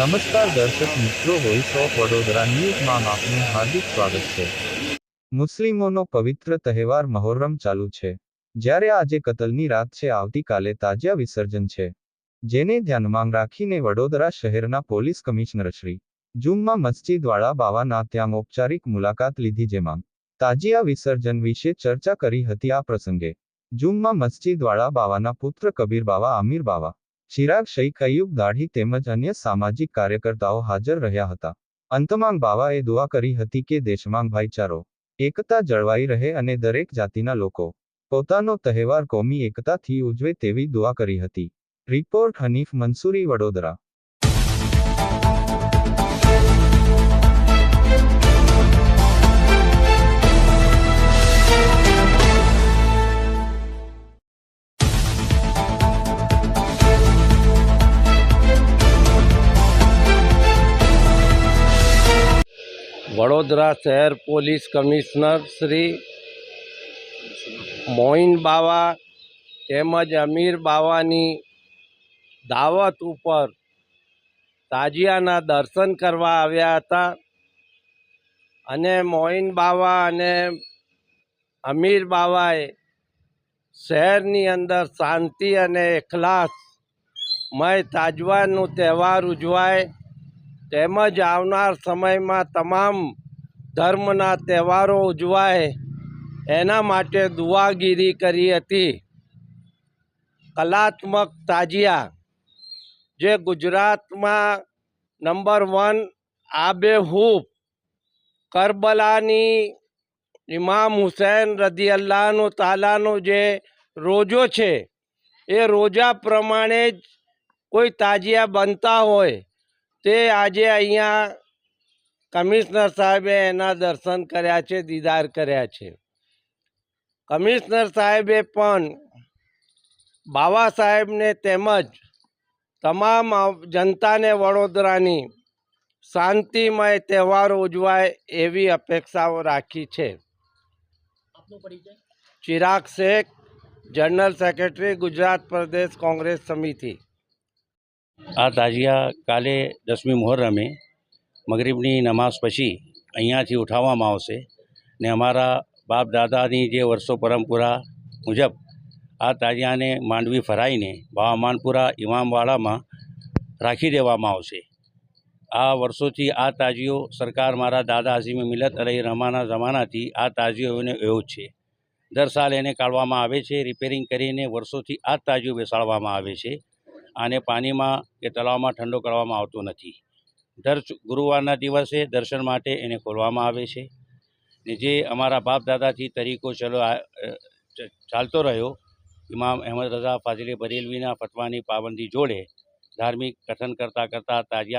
નમસ્કાર દર્શક મિત્રો વોઇસ ઓફ વડોદરા ન્યૂઝમાં આપનું હાર્દિક સ્વાગત છે. મુસ્લિમોનો પવિત્ર તહેવાર મહોરમ ચાલુ છે. જ્યારે આજે કતલની રાત છે, આવતીકાલે તાજિયા વિસર્જન છે. જેને ધ્યાનમાં રાખીને વડોદરા શહેરના પોલીસ કમિશનર શ્રી જુમ્મા મસ્જિદવાળા બાવાના ત્યાં ઔપચારિક મુલાકાત લીધી, જેમાં તાજિયા વિસર્જન વિશે ચર્ચા કરી હતી. આ પ્રસંગે જુમ્મા મસ્જિદવાળા બાવાના પુત્ર કબીર બાવા, આમિર બાવા ચિરાગ શૈખ અયુબ દાઢી તેમજ અન્ય સામાજિક કાર્યકર્તાઓ હાજર રહ્યા હતા. અંતમાંગ બાવાએ દુઆ કરી હતી કે દેશમાં ભાઈચારો, એકતા જળવાઈ રહે અને દરેક જાતિના લોકો પોતાનો તહેવાર કોમી એકતાથી ઉજવે તેવી દુઆ કરી હતી. રિપોર્ટ હનીફ મંસૂરી વડોદરા. વડોદરા શહેર પોલીસ કમિશનર શ્રી મોઇન બાવા તેમજ અમીર બાવાની દાવત ઉપર તાજિયાના દર્શન કરવા આવ્યા હતા અને મોઇન બાવા અને અમીર બાવાએ શહેરની અંદર શાંતિ અને એખલાસમય તાજવાનું તહેવાર ઉજવાય તેમજ આવનાર સમયમાં તમામ ધર્મના તહેવારો ઉજવાય. એના માટે દુઆગીરી કરી હતી. કલાત્મક તાજિયા. જે ગુજરાતમાં નંબર વન આબેહૂબ કરબલાની ઇમામ હુસૈન રદી અલ્લાહનો તાલાનો જે રોજો છે, એ રોજા પ્રમાણે જ કોઈ તાજિયા બનતા હોય. તે આજે અહીંયા કમિશનર સાહેબે એના દર્શન કર્યા છે દીદાર કર્યા છે. કમિશનર સાહેબે પણ બાબા સાહેબને તેમજ તમામ જનતાને વડોદરાની શાંતિમય તહેવારો ઉજવાય એવી અપેક્ષાઓ રાખી છે. ચિરાગ શેખ જનરલ સેક્રેટરી ગુજરાત પ્રદેશ કોંગ્રેસ સમિતિ. આ તાજિયા કાલે દસમી મુહર્રમે મગરીબની નમાઝ પછી અહીંયાથી ઉઠાવવામાં આવશે ને અમારા બાપ દાદાની જે વર્ષો પરંપરા મુજબ આ તાજિયાને માંડવી ફરાઈને બાવામાનપુરા ઇમામવાડામાં રાખી દેવામાં આવશે. આ વર્ષોથી આ તાજીઓ સરકાર મારા દાદા અઝીમ મિલત અલહી રહમાના જમાનાથી આ તાજીઓને એવો જ છે. દર સાલ એને કાઢવામાં આવે છે રિપેરિંગ કરીને વર્ષોથી આ તાજીઓ બેસાડવામાં આવે છે. આને પાણીમાં કે તળાવમાં ઠંડો કરવામાં આવતો નથી. દર ગુરુવારના દિવસે દર્શન માટે એને ખોલવામાં આવે છે. ને જે અમારા બાપ દાદાથી તરીકો ચલો ચાલતો રહ્યો, ઇમામ અહેમદ રઝા ફાઝિલી બરેલવીના ફતવાની પાબંદી જોડે ધાર્મિક કથન કરતાં કરતાં તાજિયા